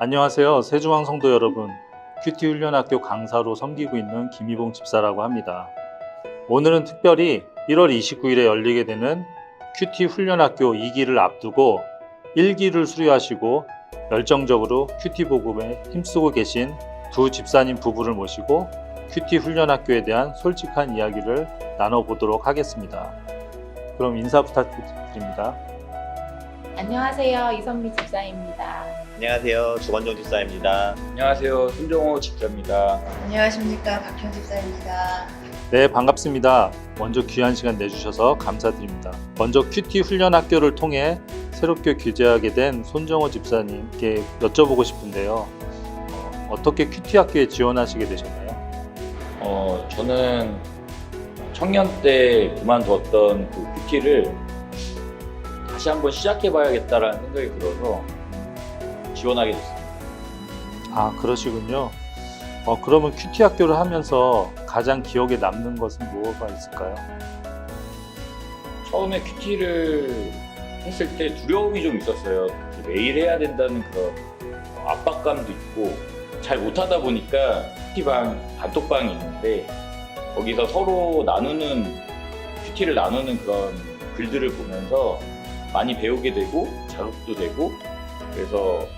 안녕하세요. 세중앙 성도 여러분. 큐티 훈련학교 강사로 섬기고 있는 김희봉 집사라고 합니다. 오늘은 특별히 1월 29일에 열리게 되는 큐티 훈련학교 2기를 앞두고 1기를 수료하시고 열정적으로 큐티 복음에 힘쓰고 계신 두 집사님 부부를 모시고 큐티 훈련학교에 대한 솔직한 이야기를 나눠보도록 하겠습니다. 그럼 인사 부탁드립니다. 안녕하세요. 이선미 집사입니다. 안녕하세요. 주건종 집사입니다. 안녕하세요. 손정호 집사입니다. 안녕하십니까 박현 집사입니다. 네, 반갑습니다. 먼저 귀한 시간 내주셔서 감사드립니다. 먼저 큐티 훈련 학교를 통해 새롭게 귀재하게 된 손정호 집사님께 여쭤보고 싶은데요. 어, 어떻게 큐티 학교에 지원하시게 되셨나요? 어, 저는 청년 때 그만뒀던 그 큐티를 다시 한번 시작해봐야겠다라는 생각이 들어서 지원하게 됐습니다. 아, 그러시군요. 어, 그러면 큐티 학교를 하면서 가장 기억에 남는 것은 뭐가 있을까요? 처음에 큐티를 했을 때 두려움이 좀 있었어요. 매일 해야 된다는 그런 압박감도 있고 잘 못하다 보니까 큐티방 단톡방이 있는데 거기서 서로 나누는 큐티를 나누는 그런 글들을 보면서 많이 배우게 되고 자극도 되고 그래서 어,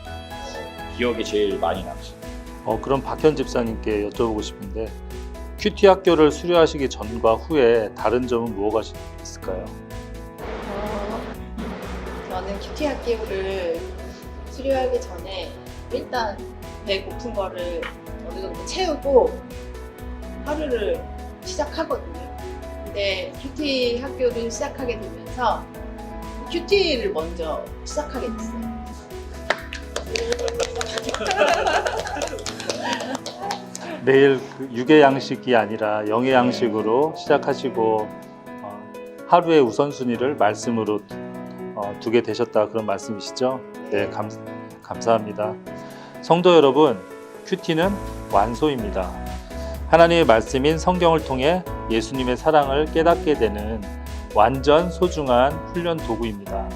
기억에 제일 많이 남습니다. 어, 그럼 박현 집사님께 여쭤보고 싶은데 큐티 학교를 수료하시기 전과 후에 다른 점은 뭐가 있을까요? 어, 저는 큐티 학교를 수료하기 전에 일단 배 고픈 거를 어느 정도 채우고 하루를 시작하거든요. 근데 큐티 학교를 시작하게 되면서 큐티를 먼저 시작하게 됐어요. 매일 그 육의 양식이 아니라 영의 양식으로 시작하시고 어, 하루의 우선순위를 말씀으로 어, 두게 되셨다 그런 말씀이시죠? 네, 감, 감사합니다. 성도 여러분, 큐티는 완소입니다. 하나님의 말씀인 성경을 통해 예수님의 사랑을 깨닫게 되는 완전 소중한 훈련 도구입니다.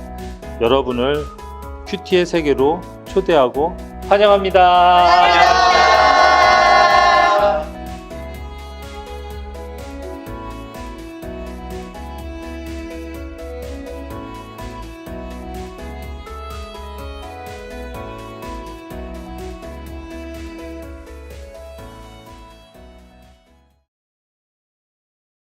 여러분을 큐티의 세계로 초대하고 환영합니다.